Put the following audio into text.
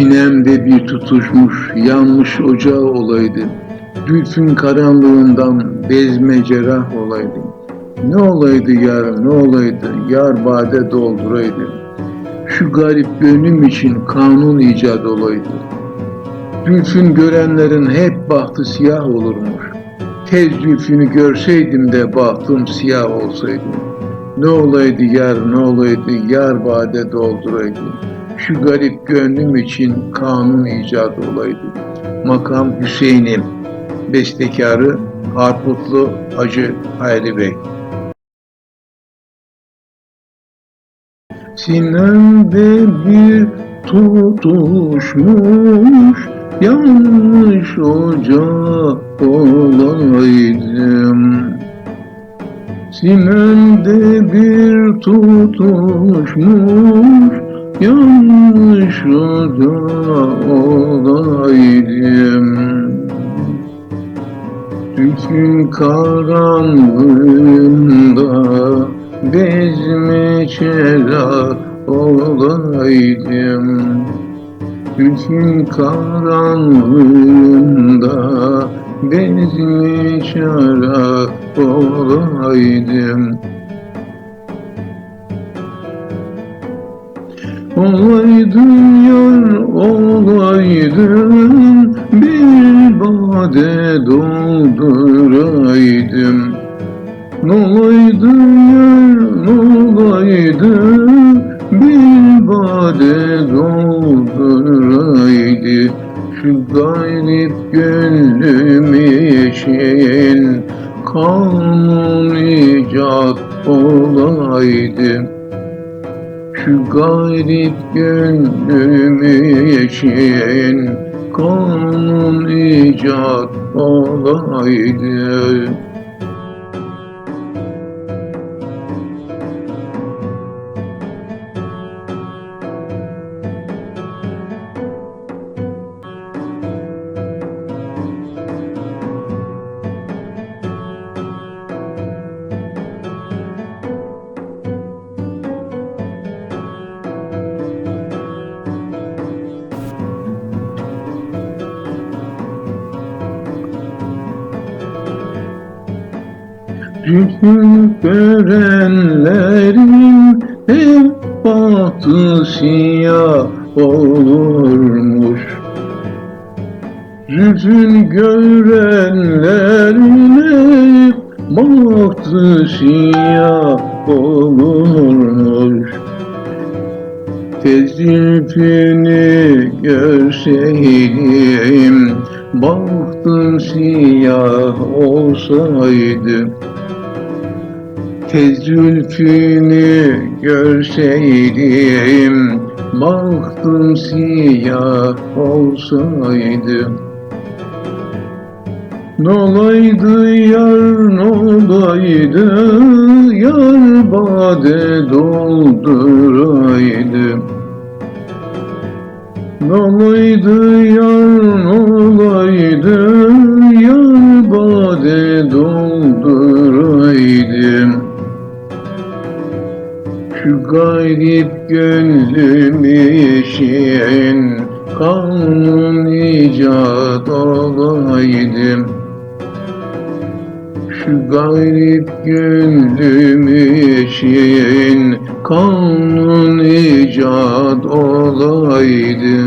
Sinemde bir tutuşmuş yanmış ocağı olaydı. Gülfün karanlığından bezme cerrah olaydı. Ne olaydı yar ne olaydı yar bade dolduraydı. Şu garip gönlüm için kanun icat olaydı. Zülfün görenlerin hep bahtı siyah olurmuş. Tez zülfünü görseydim de bahtım siyah olsaydı. Ne olaydı yar ne olaydı yar bade dolduraydı. Şu garip gönlüm için kanun icat olaydı. Makam Hüseyin'im. Bestekarı Harputlu Hacı Hayri Bey. Sinemde bir tutuşmuş yanlış ocağı olaydım. Sinemde bir tutuşmuş yanlış ocağı olaydım. Tükün karanlığında bezme çela olaydım. Tükün karanlığında bezme çela olaydım. Olaydın yar olaydın bir bade dolduraydım. Nolaydın yar nolaydın bir bade dolduraydı. Şu gayrip gönlüm için kanun icat olaydı. Şu garip gönlüm için kanun icat olaydı. Bütün görenlerin hep bahtı siyah olurmuş. Bütün görenlerin hep bahtı siyah olurmuş. Tezifini görseydim, bahtım siyah olsaydı. Tez zülfünü görseydim, bahtım siyah olsaydı. Nolaydı yar nolaydı, yar bade dolduraydı. Nolaydı yar nolaydı, Şu garip gönlüm için kanun icat olaydım. Şu garip gönlüm için kanun icat olaydı.